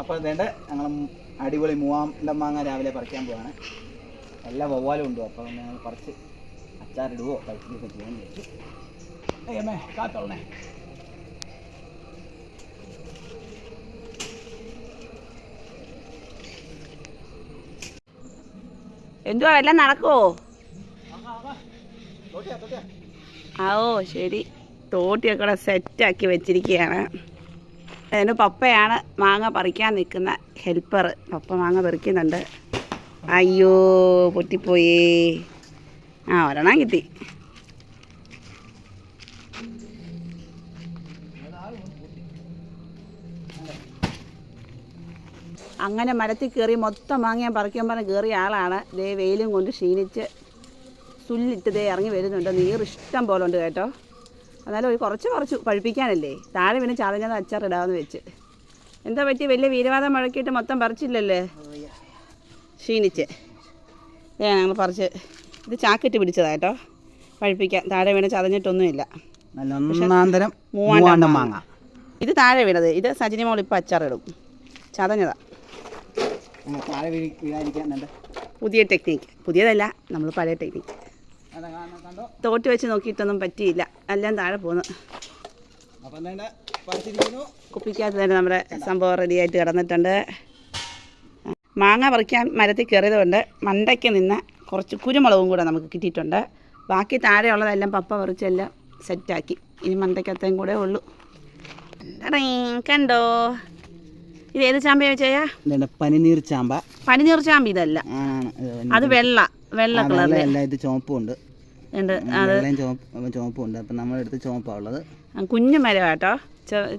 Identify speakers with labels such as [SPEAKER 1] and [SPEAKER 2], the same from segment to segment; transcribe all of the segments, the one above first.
[SPEAKER 1] അപ്പോൾ വേണ്ട ഞങ്ങൾ അടിപൊളി മൂവാന്റെ മാങ്ങ രാവിലെ പറിക്കാൻ പോവാണ്. എല്ലാ വവ്വാലും ഉണ്ടോ? അപ്പോൾ ഞങ്ങൾ പറിച്ച് അച്ചാറിടുവോ? കഴിക്കുകയൊക്കെ ചെയ്യാൻ വിചാരിച്ചു. അയ്യമ്മേ കാത്തോളണേ.
[SPEAKER 2] എന്തുവാ എല്ലാം നടക്കുവോ? ആ ഓ ശരി. തോട്ടിയൊക്കെ കൂടെ സെറ്റാക്കി വെച്ചിരിക്കുകയാണ്. അതിന് പപ്പയാണ് മാങ്ങ പറിക്കാൻ നിൽക്കുന്ന ഹെൽപ്പർ. പപ്പ മാങ്ങ പറിക്കുന്നുണ്ട്. അയ്യോ പൊട്ടിപ്പോയേ. ആ ഒരെണ്ണം കിട്ടി. അങ്ങനെ മരത്തിൽ കയറി മൊത്തം മാങ്ങ പറിക്കാൻ പറഞ്ഞ് കയറിയ ആളാണ്. ദേ വെയിലും കൊണ്ട് ക്ഷീണിച്ച് സുല്ലിട്ട് ദേ ഇറങ്ങി വരുന്നുണ്ട്. നീർ ഇഷ്ടം പോലെ ഉണ്ട് കേട്ടോ. എന്നാലും ഒരു കുറച്ച് കുറച്ച് പഴുപ്പിക്കാനല്ലേ? താഴെ പിന്നെ ചതഞ്ഞത് അച്ചാറിടാമെന്ന് വെച്ച്. എന്താ പറ്റി? വലിയ വീരവാദം മുഴക്കിയിട്ട് മൊത്തം പറിച്ചില്ലല്ലേ? ക്ഷീണിച്ച്. ഏ ഞങ്ങൾ പറിച്ച്. ഇത് ചാക്കിട്ട് പിടിച്ചതാ കേട്ടോ. പഴുപ്പിക്കാൻ. താഴെ വീണ് ചതഞ്ഞിട്ടൊന്നുമില്ല.
[SPEAKER 1] മൂവാണ്ടം
[SPEAKER 2] മാങ്ങ. ഇത് താഴെ വീണത്. ഇത് സജിനി മോൾ ഇപ്പം അച്ചാറിടും ചതഞ്ഞതാ. പുതിയ ടെക്നീക്ക്. പുതിയതല്ല നമ്മൾ പഴയ ടെക്നീക്ക്.
[SPEAKER 1] തോറ്റ്
[SPEAKER 2] തോട്ട് വെച്ച് നോക്കിയിട്ടൊന്നും പറ്റിയില്ല. എല്ലാം താഴെ
[SPEAKER 1] പറിച്ചിരിക്കുന്നു?
[SPEAKER 2] കുപ്പിക്കകത്ത് തന്നെ നമ്മുടെ സംഭവം റെഡിയായിട്ട് കിടന്നിട്ടുണ്ട്. മാങ്ങ പറിക്കാൻ മരത്തിൽ കയറിയതുകൊണ്ട് മണ്ടയ്ക്ക് നിന്ന് കുറച്ച് കുരുമുളകും കൂടെ നമുക്ക് കിട്ടിയിട്ടുണ്ട്. ബാക്കി താഴെയുള്ളതെല്ലാം പപ്പ പറിച്ചെല്ലാം സെറ്റാക്കി. ഇനി മണ്ടയ്ക്കത്തേം കൂടെ ഉള്ളൂ. കണ്ടോ? ഇത് ഏത് ചാമ്പയാ ചെയ്യാ
[SPEAKER 1] പനിനീർ ചാമ്പ?
[SPEAKER 2] പനിനീർ ചാമ്പ ഇതല്ല. അത് വെള്ള വെള്ള
[SPEAKER 1] കളർ ഇത് ഉണ്ട്.
[SPEAKER 2] ഉണ്ട്
[SPEAKER 1] വെള്ളയും ചുവപ്പ് ചുവപ്പും ഉണ്ട്. അപ്പം നമ്മുടെ അടുത്ത് ചുവപ്പാണ് ഉള്ളത്.
[SPEAKER 2] കുഞ്ഞു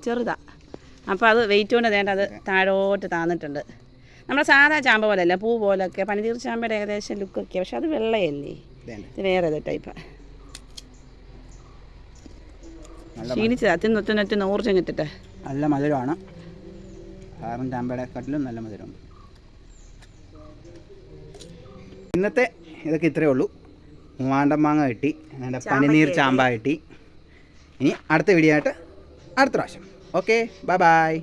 [SPEAKER 2] ചെറുതാ. അപ്പോൾ അത് വെയിറ്റ് കൊണ്ട് തേണ്ട അത് താഴോട്ട് താന്നിട്ടുണ്ട്. നമ്മുടെ സാധാ ചാമ്പ പോലെയല്ല പൂ പോലൊക്കെ പനിതീർ ചാമ്പയുടെ ഏകദേശം ലുക്കൊക്കെ പക്ഷെ അത് വെള്ളയല്ലേ? ഇത് വേറെ ഏത് ടൈപ്പാണ്
[SPEAKER 1] നല്ല
[SPEAKER 2] ക്ഷീണിച്ചതാ തിന്ന് തിന്ന് തിന്ന് ഊർജം കിട്ടിട്ട്.
[SPEAKER 1] നല്ല മധുരമാണ്. കാരണം ചാമ്പയുടെ കട്ടിലും നല്ല മധുരമുണ്ട്. ഇന്നത്തെ ഇതൊക്കെ ഇത്രയേ ഉള്ളൂ. മൂവാണ്ടൻ മാങ്ങ കിട്ടി പനിനീർ ചാമ്പ കിട്ടി. ഇനി അടുത്ത വീഡിയോ ആയിട്ട് അടുത്ത പ്രാവശ്യം. Okay bye bye